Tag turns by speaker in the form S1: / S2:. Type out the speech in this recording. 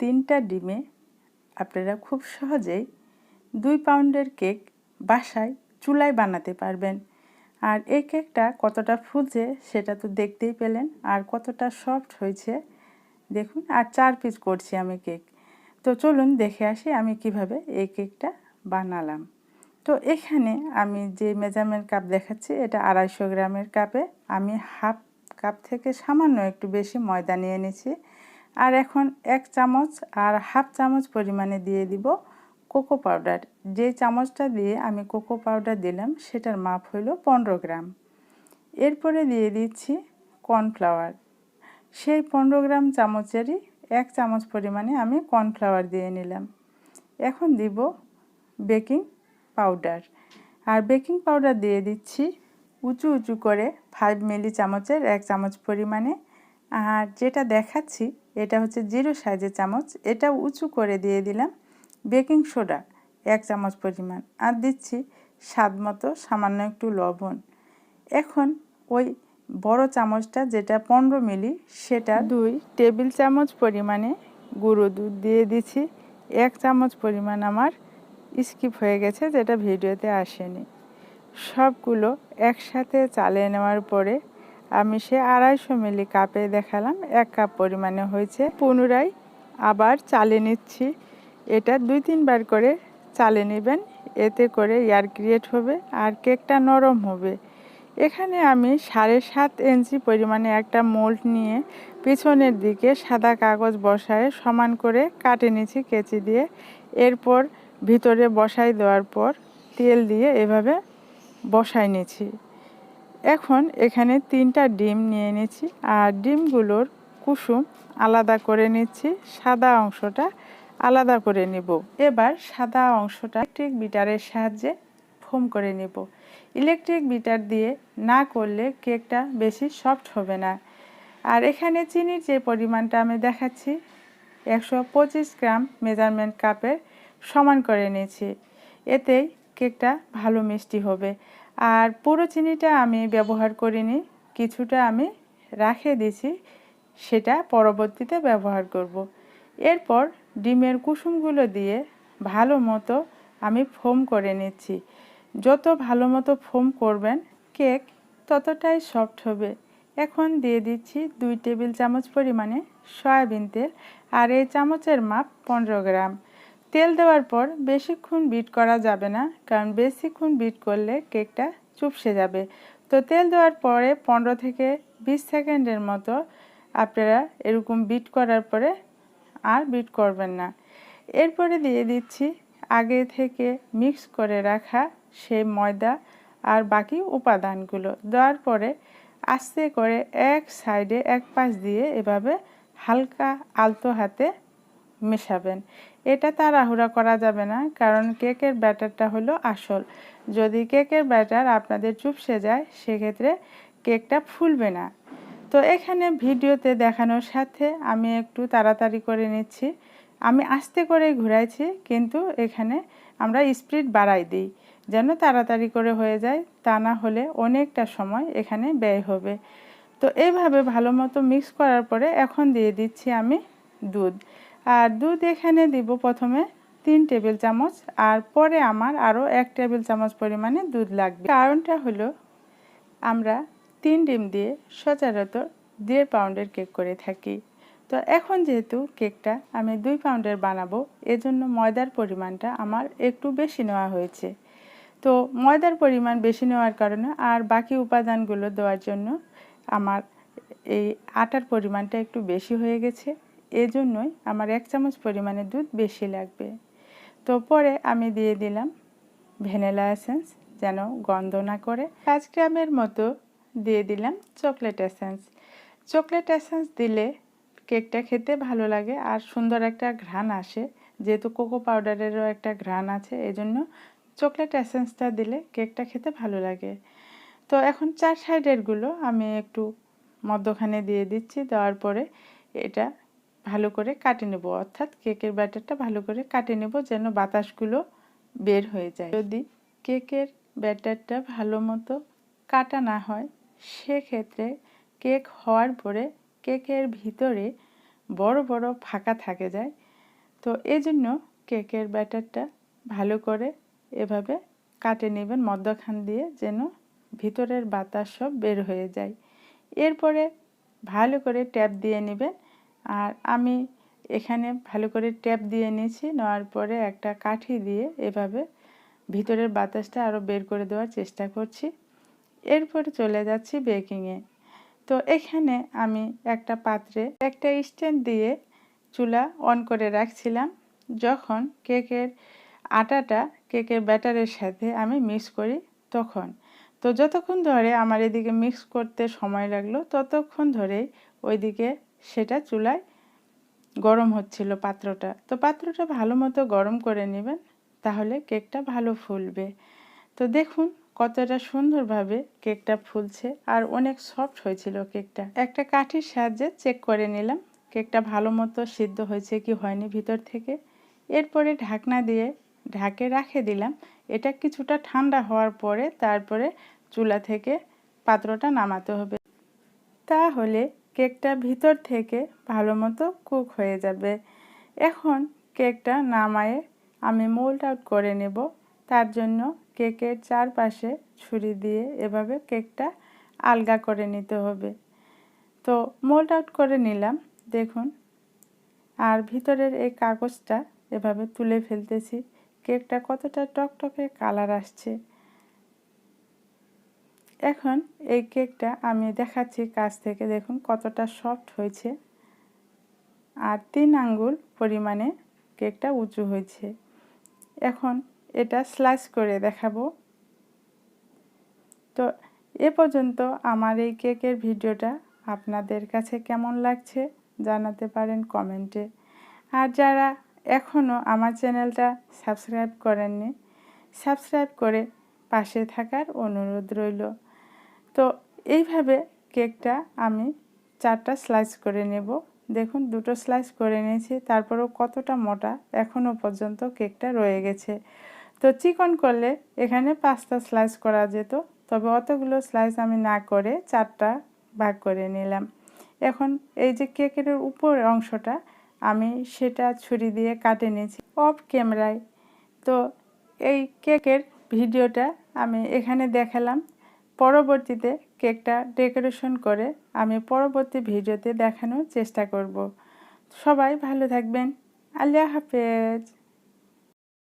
S1: তিনটা ডিমে আপনারা খুব সহজেই দুই পাউন্ডের কেক বাসায় চুলায় বানাতে পারবেন। আর এই কেকটা কতটা ফুলছে সেটা তো দেখতেই পেলেন। আর কতটা সফট হয়েছে, দেখুন, আর চার পিস করছি আমি কেক। তো চলুন দেখে আসি আমি কীভাবে এই কেকটা বানালাম। তো এখানে আমি যে মেজারমেন্ট কাপ দেখাচ্ছি, এটা আড়াইশো গ্রামের কাপে আমি হাফ কাপ থেকে সামান্য একটু বেশি ময়দা নিয়ে নিয়েছি আর এখন এক চামচ আর হাফ চামচ পরিমাণে দিয়ে দিব কোকো পাউডার। যে চামচটা দিয়ে আমি কোকো পাউডার দিলাম, সেটার মাপ হইল পনেরো গ্রাম। এরপরে দিয়ে দিচ্ছি কর্নফ্লাওয়ার। সেই পনেরো গ্রাম চামচেরই এক চামচ পরিমাণে আমি কর্নফ্লাওয়ার দিয়ে নিলাম। এখন দিব বেকিং পাউডার। আর বেকিং পাউডার দিয়ে দিচ্ছি উঁচু উঁচু করে ফাইভ মিলি চামচের এক চামচ পরিমাণে আর যেটা দেখাচ্ছি, এটা হচ্ছে জিরো সাইজের চামচ। এটা উঁচু করে দিয়ে দিলাম বেকিং সোডা, এক চামচ পরিমাণ। আর দিচ্ছি স্বাদ মতো সামান্য একটু লবণ। এখন ওই বড় চামচটা, যেটা পনেরো মিলি, সেটা দুই টেবিল চামচ পরিমাণে গুঁড়ো দুধ দিয়ে দিচ্ছি। এক চামচ পরিমাণ আমার স্কিপ হয়ে গেছে, যেটা ভিডিওতে আসেনি। সবগুলো একসাথে চালিয়ে নেওয়ার পরে আমি সে আড়াইশো মিলি কাপে দেখালাম, এক কাপ পরিমাণে হয়েছে। পুনরায় আবার চালে নিচ্ছি। এটা দুই তিনবার করে চালে নেবেন, এতে করে এয়ার ক্রিয়েট হবে আর কেকটা নরম হবে। এখানে আমি সাড়ে সাত ইঞ্চি পরিমাণে একটা মোল্ড নিয়ে পিছনের দিকে সাদা কাগজ বসায় সমান করে কাটে নিচ্ছি কেচি দিয়ে। এরপর ভিতরে বসাই দেওয়ার পর তেল দিয়ে এভাবে বসাই নিয়েছি এখন এখানে তিনটা ডিম নিয়ে নিচ্ছি আর ডিমগুলোর কুসুম আলাদা করে নিচ্ছি, সাদা অংশটা আলাদা করে নেব। এবার সাদা অংশটা ইলেকট্রিক বিটারের সাহায্যে ফোম করে নেব। ইলেকট্রিক বিটার দিয়ে না করলে কেকটা বেশি সফট হবে না। আর এখানে চিনির যে পরিমাণটা আমি দেখাচ্ছি, একশো পঁচিশ গ্রাম মেজারমেন্ট কাপের সমান করে নিয়েছি এতেই কেকটা ভালো মিষ্টি হবে। আর পুরো চিনিটা আমি ব্যবহার করিনি, কিছুটা আমি রাখে দিছি সেটা পরবর্তীতে ব্যবহার করব। এরপর ডিমের কুসুমগুলো দিয়ে ভালো মতো আমি ফোম করে নিচ্ছি। যত ভালো মতো ফোম করবেন, কেক ততটাই সফট হবে। এখন দিয়ে দিচ্ছি দুই টেবিল চামচ পরিমাণে সয়াবিন তেল আর এই চামচের মাপ পনেরো গ্রাম। তেল দেওয়ার পর বেশিক্ষণ বিট করা যাবে না, কারণ বেশিক্ষণ বিট করলে কেকটা চুপসে যাবে। তো তেল দেওয়ার পরে পনেরো থেকে বিশ সেকেন্ডের মতো আপনারা এরকম বিট করার পরে আর বিট করবেন না। এরপরে দিয়ে দিচ্ছি আগে থেকে মিক্স করে রাখা সেই ময়দা আর বাকি উপাদানগুলো। দেওয়ার পরে আস্তে করে এক সাইডে এক পাশ দিয়ে এভাবে হালকা আলতো হাতে মেশাবেন। এটা তাড়াহুড়া করা যাবে না, কারণ কেকের ব্যাটারটা হলো আসল। যদি কেকের ব্যাটার আপনাদের চুপসে যায়, সেক্ষেত্রে কেকটা ফুলবে না। তো এখানে ভিডিওতে দেখানোর সাথে আমি একটু তাড়াতাড়ি করে নিচ্ছি। আমি আস্তে করে ঘুরাইছি, কিন্তু এখানে আমরা স্পিড বাড়াই দিই। যেন তাড়াতাড়ি করে হয়ে যায়, তা না হলে অনেকটা সময় এখানে ব্যয় হবে। তো এইভাবে ভালো মতো মিক্স করার পরে এখন দিয়ে দিচ্ছি আমি দুধ। আর দুধ এখানে দিব প্রথমে তিন টেবিল চামচ, আর পরে আমার আরও এক টেবিল চামচ পরিমাণে দুধ লাগবে। কারণটা হলো, আমরা তিন ডিম দিয়ে সচরাচর দেড় পাউন্ডের কেক করে থাকি। তো এখন যেহেতু কেকটা আমি দুই পাউন্ডের বানাবো, এজন্য ময়দার পরিমাণটা আমার একটু বেশি নেওয়া হয়েছে। তো ময়দার পরিমাণ বেশি নেওয়ার কারণে আর বাকি উপাদানগুলো দেওয়ার জন্য আমার এই আটার পরিমাণটা একটু বেশি হয়ে গেছে। এজন্যই আমার এক চামচ পরিমাণে দুধ বেশি লাগবে। তো পরে আমি দিয়ে দিলাম ভ্যানিলা এসেন্স যেন গন্ধ না করে। পাঁচ গ্রামের মতো দিয়ে দিলাম চকলেট এসেন্স। চকলেট এসেন্স দিলে কেকটা খেতে ভালো লাগে আর সুন্দর একটা ঘ্রাণ আসে। যেহেতু কোকো পাউডারেরও একটা ঘ্রাণ আছে, এজন্য চকলেট এসেন্সটা দিলে কেকটা খেতে ভালো লাগে। তো এখন চার সাইডেরগুলো আমি একটু মধ্যখানে দিয়ে দিচ্ছি, দেওয়ার পরে এটা ভালো করে কাটে নেব। অর্থাৎ কেকের ব্যাটারটা ভালো করে কাটে নেব যেন বাতাসগুলো বের হয়ে যায়। যদি কেকের ব্যাটারটা ভালো মতো কাটা না হয়, সেক্ষেত্রে কেক হওয়ার পরে কেকের ভিতরে বড় বড় ফাঁকা থাকে যায়। তো এই জন্য কেকের ব্যাটারটা ভালো করে এভাবে কাটে নেবেন মধ্যখান দিয়ে যেন ভিতরের বাতাস সব বের হয়ে যায়। এরপরে ভালো করে ট্যাপ দিয়ে নেবেন। আর আমি এখানে ভালো করে ট্যাপ দিয়ে নিয়েছি, নেওয়ার পরে একটা কাঠি দিয়ে এভাবে ভিতরের বাতাসটা আরও বের করে দেওয়ার চেষ্টা করছি। এরপরে চলে যাচ্ছি বেকিংয়ে তো এখানে আমি একটা পাত্রে একটা স্ট্যান্ড দিয়ে চুলা অন করে রাখছিলাম, যখন কেকের আটাটা কেকের ব্যাটারের সাথে আমি মিক্স করি তখন। তো যতক্ষণ ধরে আমার এদিকে মিক্স করতে সময় লাগল, ততক্ষণ ধরেই ওইদিকে সেটা চুলায় গরম হচ্ছিল পাত্রটা। তো পাত্রটা ভালো মতো গরম করে নেবেন, তাহলে কেকটা ভালো ফুলবে। তো দেখুন কতটা সুন্দরভাবে কেকটা ফুলছে আর অনেক সফট হয়েছিল কেকটা। একটা কাঠির সাহায্যে চেক করে নিলাম, কেকটা ভালো মতো সিদ্ধ হয়েছে কি হয়নি ভিতর থেকে। এরপরে ঢাকনা দিয়ে ঢাকে রাখে দিলাম। এটা কিছুটা ঠান্ডা হওয়ার পরে তারপরে চুলা থেকে পাত্রটা নামাতে হবে। তাহলে কেকটা ভিতর থেকে ভালো মতো কুক হয়ে যাবে। এখন কেকটা নামায়ে আমি মোল্ড আউট করে নেব। তার জন্য কেকের চারপাশে ছুরি দিয়ে এভাবে কেকটা আলগা করে নিতে হবে। তো মোল্ড আউট করে নিলাম। দেখুন, আর ভিতরের এই কাগজটা এভাবে তুলে ফেলতেছি। কেকটা কতটা টকটকে কালার আসছে। এখন এই কেকটা আমি দেখাচ্ছি কাছ থেকে, দেখুন কতটা সফট হয়েছে। আর তিন আঙ্গুল পরিমাণে কেকটা উঁচু হয়েছে। এখন এটা স্লাইস করে দেখাবো। তো এ পর্যন্ত আমার এই কেকের ভিডিওটা আপনাদের কাছে কেমন লাগছে জানাতে পারেন কমেন্টে। আর যারা এখনও আমার চ্যানেলটা সাবস্ক্রাইব করেননি, সাবস্ক্রাইব করে পাশে থাকার অনুরোধ রইল। তো এইভাবে কেকটা আমি চারটা স্লাইস করে নেব। দেখুন, দুটো স্লাইস করে নিয়েছি, তারপরেও কতটা মোটা এখনও পর্যন্ত কেকটা রয়ে গেছে। তো চিকন করলে এখানে পাঁচটা স্লাইস করা যেত, তবে অতগুলো স্লাইস আমি না করে চারটা ভাগ করে নিলাম। এখন এই যে কেকের উপর অংশটা, আমি সেটা ছুরি দিয়ে কাটে নিয়েছি অফ ক্যামেরায় তো এই কেকের ভিডিওটা আমি এখানে দেখালাম। পরবর্তীতে কেকটা ডেকোরেশন করে আমি পরবর্তী ভিডিওতে দেখানোর চেষ্টা করব। সবাই ভালো থাকবেন। আল্লাহ হাফেজ।